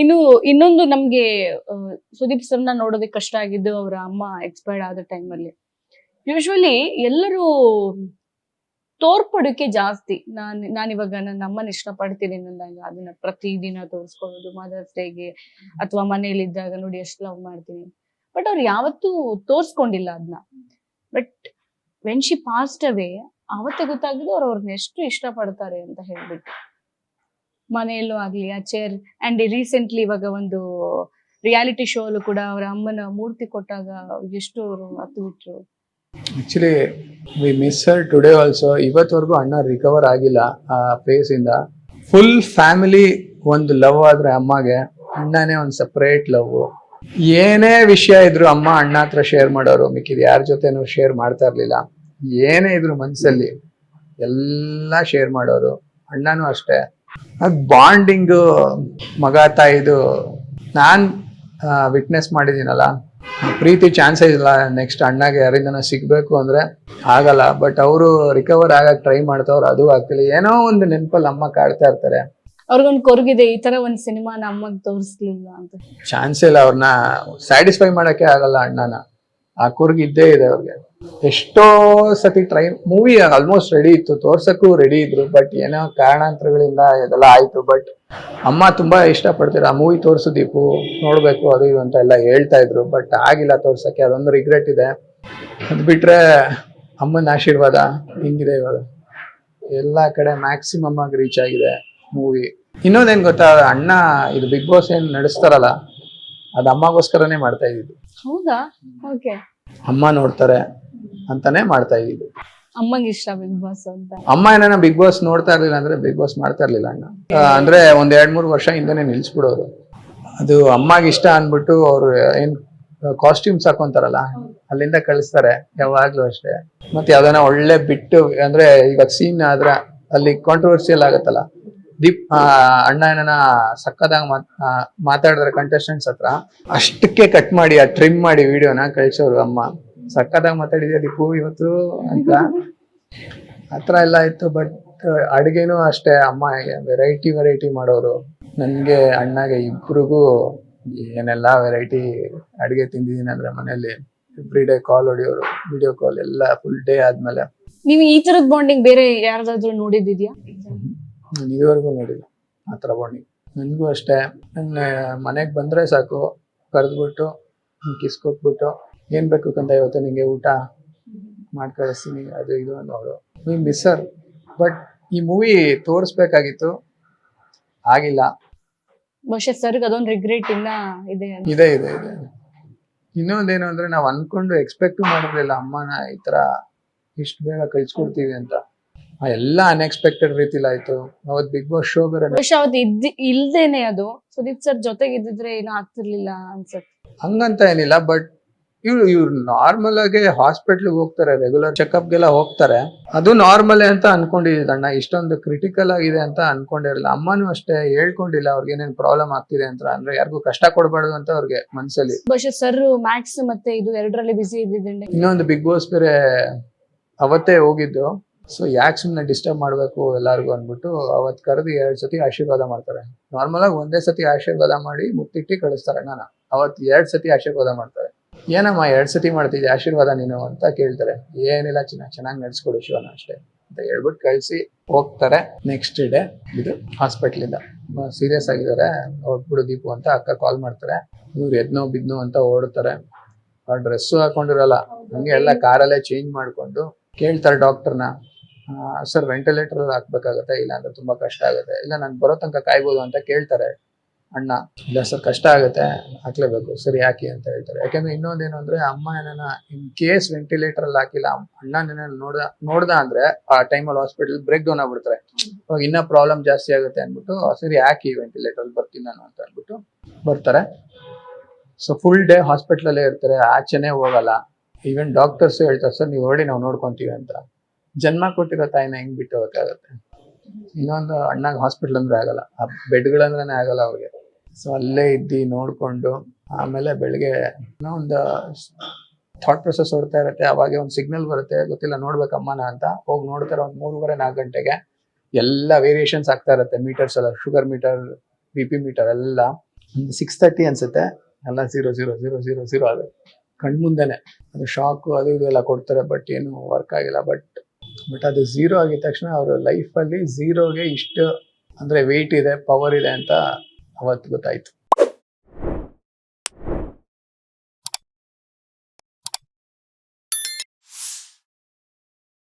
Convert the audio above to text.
ಇನ್ನು ಇನ್ನೊಂದು ನಮ್ಗೆ ಸುದೀಪ್ ಸರ್ನ ನೋಡೋದಕ್ಕೆ ಕಷ್ಟ ಆಗಿದ್ದು ಅವರ ಅಮ್ಮ ಎಕ್ಸ್ಪೈರ್ಡ್ ಆದ ಟೈಮಲ್ಲಿ ಯೂಶ್ವಲಿ ಎಲ್ಲರೂ ತೋರ್ಪಡೋಕೆ ಜಾಸ್ತಿ. ನಾನ್, ನಾನಿವಾಗ ನನ್ನ ಅಮ್ಮನ ಇಷ್ಟ ಪಡ್ತೀನಿ ಅಂದಾಗ ಅದನ್ನ ಪ್ರತಿದಿನ ತೋರಿಸ್ಕೊಳ್ಳೋದು ಮದರ್ಸ್ ಡೇಗೆ ಅಥವಾ ಮನೇಲಿ ಇದ್ದಾಗ ನೋಡಿ ಎಷ್ಟು ಲವ್ ಮಾಡ್ತೀನಿ. ಬಟ್ ಅವ್ರು ಯಾವತ್ತೂ ತೋರ್ಸ್ಕೊಂಡಿಲ್ಲ ಅದನ್ನ but when she passed away ಅವತ್ತೇ ಗೊತ್ತಾಗಿದ್ದು ಅವ್ರು ಅವ್ರನ್ನ ಎಷ್ಟು ಇಷ್ಟಪಡ್ತಾರೆ ಅಂತ ಹೇಳ್ಬಿಟ್ಟು. ಮನೆಯಲ್ಲೂ ಆಗ್ಲಿ, ಆ ಚೇರ್ ಅಂಡ್ ರೀಸೆಂಟ್ಲಿ ಇವಾಗ ಒಂದು ರಿಯಾಲಿಟಿ ಶೋ ಅಲ್ಲೂ ಕೂಡ ಅವರ ಅಮ್ಮನ ಮೂರ್ತಿ ಕೊಟ್ಟಾಗ ಎಷ್ಟು ಅವರು ಹತ್ತು ಬಿಟ್ರು. Actually we miss her today also ಇವತ್ತವರೆಗೂ ಅಣ್ಣ ರಿಕವರ್ ಆಗಿಲ್ಲ ಆ ಫೇಸ್ ಇಂದ. ಫುಲ್ ಫ್ಯಾಮಿಲಿ ಒಂದು ಲವ್ ಆದ್ರೆ ಅಮ್ಮಗೆ, ಅಣ್ಣನೇ ಒಂದು ಸಪ್ರೇಟ್ ಲವ್ ಏನೇ ವಿಷಯ ಇದ್ರು ಅಮ್ಮ ಅಣ್ಣ ಹತ್ರ ಶೇರ್ ಮಾಡೋರು, ಮಿಕ್ಕಿದ ಯಾರ ಜೊತೆನೂ ಶೇರ್ ಮಾಡ್ತಾ ಇರ್ಲಿಲ್ಲ. ಏನೇ ಇದ್ರು ಮನ್ಸಲ್ಲಿ ಎಲ್ಲ ಶೇರ್ ಮಾಡೋರು, ಅಣ್ಣನೂ ಅಷ್ಟೇ. ಅದ್ ಬಾಂಡಿಂಗ್ ಮಗ ತಾಯಿದು ನಾನು ವಿಟ್ನೆಸ್ ಮಾಡಿದ್ದೀನಲ್ಲ. ಪ್ರೀತಿ ಚಾನ್ಸ್ ಇಲ್ಲ ನೆಕ್ಸ್ಟ್ ಅಣ್ಣಗೆ ಯಾರಿಂದನ ಸಿಗ್ಬೇಕು ಅಂದ್ರೆ ಆಗಲ್ಲ. ಬಟ್ ಅವರು ರಿಕವರ್ ಆಗಕ್ ಟ್ರೈ ಮಾಡ್ತಾವ್ರು ಅದು ಆಗ್ತಿಲ್ಲ. ಏನೋ ಒಂದು ನೆನಪಲ್ಲಿ ಅಮ್ಮ ಕಾಡ್ತಾ ಇರ್ತಾರೆ. ಅವ್ರಿಗೊಂದು ಕೊರಗಿದೆ ಈ ತರ ಒಂದು ಸಿನಿಮಾ ನಮಗೆ ತೋರಿಸ್ಲಿಲ್ಲ ಅಂತ. ಚಾನ್ಸ್ ಇಲ್ಲ ಅವ್ರನ್ನ ಸ್ಯಾಟಿಸ್ಫೈ ಮಾಡಕ್ಕೆ ಆಗಲ್ಲ ಅಣ್ಣನ. ಆ ಕೂರ್ಗ್ ಇದ್ದೇ ಇದೆ ಅವ್ರಿಗೆ. ಎಷ್ಟೋ ಸತಿ ಟ್ರೈ ಮೂವಿ ಆಲ್ಮೋಸ್ಟ್ ರೆಡಿ ಇತ್ತು, ತೋರ್ಸಕ್ಕೂ ರೆಡಿ ಇದ್ರು ಬಟ್ ಏನೋ ಕಾರಣಾಂತರಗಳಿಂದ ಇದೆಲ್ಲ ಆಯ್ತು ಬಟ್ ಅಮ್ಮ ತುಂಬಾ ಇಷ್ಟಪಡ್ತೀರ ಆ ಮೂವಿ ತೋರಿಸು ನೋಡ್ಬೇಕು, ಅದು ಇದು ಅಂತ ಎಲ್ಲ ಹೇಳ್ತಾ ಇದ್ರು ಬಟ್ ಆಗಿಲ್ಲ ತೋರ್ಸಕ್ಕೆ, ಅದೊಂದು ರಿಗ್ರೆಟ್ ಇದೆ. ಅದು ಬಿಟ್ರೆ ಅಮ್ಮನ ಆಶೀರ್ವಾದ ಹಿಂಗಿದೆ ಇವಾಗ. ಎಲ್ಲಾ ಕಡೆ ಮ್ಯಾಕ್ಸಿಮಮ್ ಆಗಿ ರೀಚ್ ಆಗಿದೆ ಮೂವಿ ಇನ್ನೊಂದೇನ್ ಗೊತ್ತಾ, ಅಣ್ಣ ಇದು ಬಿಗ್ ಬಾಸ್ ಏನ್ ನಡೆಸ್ತಾರಲ್ಲ ಅದು ಅಮ್ಮಗೋಸ್ಕರನೇ ಮಾಡ್ತಾ ಇದ್ದಿದ್ದು. ಹೌದಾ? ಓಕೆ ಅಮ್ಮ ನೋಡ್ತಾರೆ ಅಂತಾನೆ ಮಾಡ್ತಾ ಇದ್ದಿದ್ದು. ಅಮ್ಮಗೆ ಇಷ್ಟ ಬಿಗ್ ಬಾಸ್ ಅಂತ. ಅಮ್ಮ ಏನಾನ ಬಿಗ್ ಬಾಸ್ ನೋಡ್ತಾ ಇರ್ಲಿಲ್ಲ ಅಂದ್ರೆ ಬಿಗ್ ಬಾಸ್ ಮಾಡ್ತಾ ಇರ್ಲಿಲ್ಲ ಅಣ್ಣ. ಆ, ಅಂದ್ರೆ ಒಂದ್ ಎರಡ್ ಮೂರು ವರ್ಷ ಹಿಂದೆನೆ ನಿಲ್ಸ್ಬಿಡೋರು. ಅದು ಅಮ್ಮಗೆ ಇಷ್ಟ ಅನ್ಬಿಟ್ಟು ಅವ್ರು ಏನ್ ಕಾಸ್ಟ್ಯೂಮ್ಸ್ ಹಾಕೊಂತಾರಲ್ಲ ಅಲ್ಲಿಂದ ಕಳಿಸ್ತಾರೆ ಯಾವಾಗ್ಲೂ ಅಷ್ಟೇ. ಮತ್ತೆ ಯಾವ್ದಾನ ಒಳ್ಳೆ ಬಿಟ್ಟು ಅಂದ್ರೆ ಈಗ ಸೀನ್ ಆದ್ರ ಅಲ್ಲಿ ಕಾಂಟ್ರವರ್ಸಿಯಲ್ ಆಗತ್ತಲ್ಲ ದೀಪ್ ಅಣ್ಣ ಏನನ ಸಕ್ಕದಾಗ ಮಾತಾಡಿದ್ರೆ ಕಂಟೆಸ್ಟೆಂಟ್ಸ್ ಹತ್ರ. ಅಷ್ಟಕ್ಕೆ ಕಟ್ ಮಾಡಿ, ಆ ಟ್ರಿಮ್ ಮಾಡಿ ವಿಡಿಯೋನ ಕಳ್ಸೋರು ಅಮ್ಮ. ಸಕ್ಕದಾಗ ಮಾತಾಡಿದ್ಯಾ ದೀಪು ಇವತ್ತು ಅಂತ. ಹತ್ರ ಎಲ್ಲ ಇತ್ತು ಬಟ್ ಅಡುಗೆನೂ ಅಷ್ಟೇ. ಅಮ್ಮ ವೆರೈಟಿ ವೆರೈಟಿ ಮಾಡೋರು. ನನಗೆ, ಅಣ್ಣಗೆ ಇಬ್ರಿಗೂ ಏನೆಲ್ಲ ವೆರೈಟಿ ಅಡುಗೆ ತಿಂದಿದ್ದೀನಿ ಅಂದ್ರೆ ಮನೇಲಿ ಎವ್ರಿ ಡೇ ಕಾಲ್ ಹೊಡಿಯೋರು ವಿಡಿಯೋ ಕಾಲ್ ಎಲ್ಲ ಫುಲ್ ಡೇ ಆದ್ಮೇಲೆ. ನೀವು ಈ ತರದ ಬಾಂಡಿಂಗ್ ಬೇರೆ ಯಾರ್ದಾದ್ರು ನೋಡಿದ್ಯಾ ನಾನು ಇದುವರೆಗೂ ನೋಡಿಲ್ಲ. ಆ ಥರ ಬಾಂಡಿಂಗ್ ನನಗೂ ಅಷ್ಟೇ. ನನ್ನ ಮನೆಗೆ ಬಂದರೆ ಸಾಕು. ಕರೆದ್ಬಿಟ್ಟು ಕಿಸ್ ಕೊಟ್ಬಿಟ್ಟು ಏನು ಬೇಕು ಕಂದ ಇವತ್ತು ನಿಮಗೆ ಊಟ? ಮಾಡಿ ಕಳಿಸ್ತೀನಿ. ಅದು ಇದು ಅನ್ನೋರು. ಈ ಮಿಸ್ಸರ್ ಬಟ್ ಈ ಮೂವಿ ತೋರಿಸ್ಬೇಕಾಗಿತ್ತು. ಆಗಿಲ್ಲ. ಬಹುಶಃ ಸರ್ಗ್ ಅದೊಂದು ರಿಗ್ರೆಟ್ ಇಲ್ಲ ಇದೆ ಅಂತ. ಇದೆ ಇದೆ ಇದೆ. ಇನ್ನೊಂದೇನು ಅಂದ್ರೆ ನಾವು ಅನ್ಕೊಂಡು ಎಕ್ಸ್ಪೆಕ್ಟ್ ಮಾಡಿರಲಿಲ್ಲ ಅಮ್ಮನ ಈ ತರ ಇಷ್ಟು ಬೇಗ ಕಳ್ಸ್ಕೊಡ್ತೀವಿ ಅಂತ. ಎಲ್ಲ ಅನ್ಎಕ್ಸ್ಪೆಕ್ಟೆಡ್ ರೀತಿಲಿ ಆಯ್ತು ಅವತ್ ಬಿಗ್ ಬಾಸ್ ಶೋ ಬೇರೆ ಬಹುಶಃ ಅವತ್ತು ಇದ್ ಇಲ್ದೇನೆ ಅದು. ಸುದೀಪ್ ಸರ್ ಜೊತೆಗೆ ಇದ್ದಿದ್ರೆ ಏನೂ ಆಗ್ತಿರ್ಲಿಲ್ಲ ಅನ್ಸತ್ತೆ. ಹಂಗಂತ ಏನಿಲ್ಲ ಬಟ್ ಇವ್ರು ಇವ್ರು ನಾರ್ಮಲ್ ಆಗಿ ಹಾಸ್ಪಿಟ್ಲಿಗೆ ಹೋಗ್ತಾರೆ ರೆಗ್ಯುಲರ್ ಚೆಕಪ್ಗೆಲ್ಲ ಹೋಗ್ತಾರೆ. ಅದು ನಾರ್ಮಲ್ ಅಂತ ಅನ್ಕೊಂಡಿದ್ದೆ ಅಣ್ಣ ಇಷ್ಟೊಂದು ಕ್ರಿಟಿಕಲ್ ಆಗಿದೆ ಅಂತ ಅನ್ಕೊಂಡಿರಲಿಲ್ಲ. ಅಮ್ಮನೂ ಅಷ್ಟೇ ಹೇಳ್ಕೊಂಡಿಲ್ಲ ಅವ್ರಿಗೆ ಏನೇನು ಪ್ರಾಬ್ಲಮ್ ಆಗ್ತಿದೆ ಅಂತ. ಅಂದ್ರೆ ಯಾರಿಗೂ ಕಷ್ಟ ಕೊಡಬಾರ್ದು ಅಂತ ಅವ್ರಿಗೆ ಮನ್ಸಲ್ಲಿ. ಬಹುಶಃ ಸರ್ ಮ್ಯಾಕ್ಸ್ ಮತ್ತೆ ಇದು ಎರಡರಲ್ಲಿ ಬಿಸಿ ಇದ್ದಿದ್ದಂಡೆ ಇನ್ನೊಂದು ಬಿಗ್ ಬಾಸ್ ಬೇರೆ ಅವತ್ತೇ ಹೋಗಿದ್ದು. ಸೊ ಯಾಕೆ ಸುಮ್ಮನೆ ಡಿಸ್ಟರ್ಬ್ ಮಾಡಬೇಕು ಎಲ್ಲರಿಗೂ ಅಂದ್ಬಿಟ್ಟು ಅವತ್ತು ಕರೆದು ಎರಡು ಸತಿ ಆಶೀರ್ವಾದ ಮಾಡ್ತಾರೆ. ನಾರ್ಮಲ್ ಆಗಿ ಒಂದೇ ಸತಿ ಆಶೀರ್ವಾದ ಮಾಡಿ ಮುತ್ತಿಟ್ಟಿ ಕಳಿಸ್ತಾರೆ ನಾನು. ಅವತ್ತು ಎರಡು ಸತಿ ಆಶೀರ್ವಾದ ಮಾಡ್ತಾರೆ. ಏನಮ್ಮ ಎರಡು ಸತಿ ಮಾಡ್ತಿದ್ದೆ ಆಶೀರ್ವಾದ ನೀನು ಅಂತ ಕೇಳ್ತಾರೆ. ಏನಿಲ್ಲ ಚಿನ್ನ, ಚೆನ್ನಾಗಿ ನಡೆಸ್ಕೊಡು ಶಿವನ ಅಷ್ಟೇ ಅಂತ ಹೇಳ್ಬಿಟ್ಟು ಕಳಿಸಿ ಹೋಗ್ತಾರೆ ನೆಕ್ಸ್ಟ್ ಡೇ ಇದು ಹಾಸ್ಪಿಟ್ಲಿಂದ ಸೀರಿಯಸ್ ಆಗಿದ್ದಾರೆ. ಹೊಟ್ಬಿಡು ದೀಪು ಅಂತ ಅಕ್ಕ ಕಾಲ್ ಮಾಡ್ತಾರೆ. ಇವ್ರು ಎದ್ನೋ ಬಿದ್ನೋ ಅಂತ ಓಡ್ತಾರೆ. ಡ್ರೆಸ್ಸು ಹಾಕೊಂಡಿರಲ್ಲ. ಹಂಗೆ ಎಲ್ಲ ಕಾರಲ್ಲೇ ಚೇಂಜ್ ಮಾಡ್ಕೊಂಡು ಕೇಳ್ತಾರೆ ಡಾಕ್ಟರ್ನ ಸರ್ ವೆಂಟಿಲೇಟರ್ ಹಾಕ್ಬೇಕಾಗತ್ತೆ ಇಲ್ಲ ಅಂದ್ರೆ ತುಂಬಾ ಕಷ್ಟ ಆಗುತ್ತೆ. ಇಲ್ಲ, ನಾನು ಬರೋ ತನಕ ಕಾಯ್ಬೋದು ಅಂತ ಕೇಳ್ತಾರೆ. ಅಣ್ಣ, ಇಲ್ಲ ಸರ್, ಕಷ್ಟ ಆಗುತ್ತೆ, ಹಾಕ್ಲೇಬೇಕು. ಸರಿ, ಹಾಕಿ ಅಂತ ಹೇಳ್ತಾರೆ. ಯಾಕಂದ್ರೆ ಇನ್ನೊಂದೇನು ಅಂದ್ರೆ, ಅಮ್ಮ ಏನಾನ ಇನ್ ಕೇಸ್ ವೆಂಟಿಲೇಟರ್ ಅಲ್ಲಿ ಹಾಕಿಲ್ಲ, ಅಣ್ಣ ನೋಡ್ದ ನೋಡ್ದ ಅಂದ್ರೆ ಆ ಟೈಮಲ್ಲಿ ಹಾಸ್ಪಿಟಲ್ ಬ್ರೇಕ್ ಡೌನ್ ಆಗ್ಬಿಡ್ತಾರೆ. ಅವಾಗ ಇನ್ನ ಪ್ರಾಬ್ಲಮ್ ಜಾಸ್ತಿ ಆಗುತ್ತೆ ಅಂದ್ಬಿಟ್ಟು ಸರಿ, ಹಾಕಿ ವೆಂಟಿಲೇಟರ್ ಅಲ್ಲಿ ಬರ್ತೀನಿ ನಾನು ಅಂತ ಅಂದ್ಬಿಟ್ಟು ಬರ್ತಾರೆ. ಸೊ ಫುಲ್ ಡೇ ಹಾಸ್ಪಿಟ್ಲಲ್ಲೇ ಇರ್ತಾರೆ. ಆಚೆನೆ ಹೋಗಲ್ಲ. ಈವನ್ ಡಾಕ್ಟರ್ಸ್ ಹೇಳ್ತಾರೆ, ಸರ್, ನೀವು ಹೊರಡಿ, ನಾವು ನೋಡ್ಕೊಂತೀವಿ ಅಂತ. ಜನ್ಮ ಕೊಟ್ಟಿರೋ ತಾಯಿನ ಹೆಂಗ್ ಬಿಟ್ಟು ಹೋಗಕ್ಕಾಗತ್ತೆ? ಇನ್ನೊಂದು ಅಣ್ಣಾಗ ಹಾಸ್ಪಿಟ್ಲ್ ಅಂದ್ರೆ ಆಗಲ್ಲ. ಆ ಬೆಡ್ಗಳಂದ್ರೆ ಆಗಲ್ಲ ಅವ್ರಿಗೆ. ಸೊ ಅಲ್ಲೇ ಇದ್ದು ನೋಡ್ಕೊಂಡು ಆಮೇಲೆ ಬೆಳಿಗ್ಗೆ ಒಂದು ಥಾಟ್ ಪ್ರೊಸೆಸ್ ಓಡ್ತಾ ಇರುತ್ತೆ. ಅವಾಗೆ ಒಂದು ಸಿಗ್ನಲ್ ಬರುತ್ತೆ. ಗೊತ್ತಿಲ್ಲ ನೋಡ್ಬೇಕಮ್ಮನ ಅಂತ. ಹೋಗಿ ನೋಡ್ತಾರೆ ಒಂದು ಮೂರುವರೆ ನಾಲ್ಕು ಗಂಟೆಗೆ. ಎಲ್ಲ ವೇರಿಯೇಷನ್ಸ್ ಆಗ್ತಾ ಇರುತ್ತೆ. ಮೀಟರ್ಸ್ ಎಲ್ಲ sugar meter B P meter ಎಲ್ಲ. ಒಂದು ಸಿಕ್ಸ್ ತರ್ಟಿ ಅನ್ಸುತ್ತೆ. ಎಲ್ಲ zero zero zero zero zero ಅದು ಕಣ್ಮುಂದೆನೆ. ಅದು ಶಾಕು ಅದು ಇದು ಎಲ್ಲ ಕೊಡ್ತಾರೆ ಬಟ್ ಏನು ವರ್ಕ್ ಆಗಿಲ್ಲ. ಬಟ್ ಬಟ್ ಅದು ಝೀರೋ ಆಗಿದ ತಕ್ಷಣ ಅವರ ಲೈಫಲ್ಲಿ ಝೀರೋಗೆ ಇಷ್ಟು ಅಂದರೆ ವೆಯ್ಟ್ ಇದೆ ಪವರ್ ಇದೆ ಅಂತ ಅವತ್ತು ಗೊತ್ತಾಯ್ತು.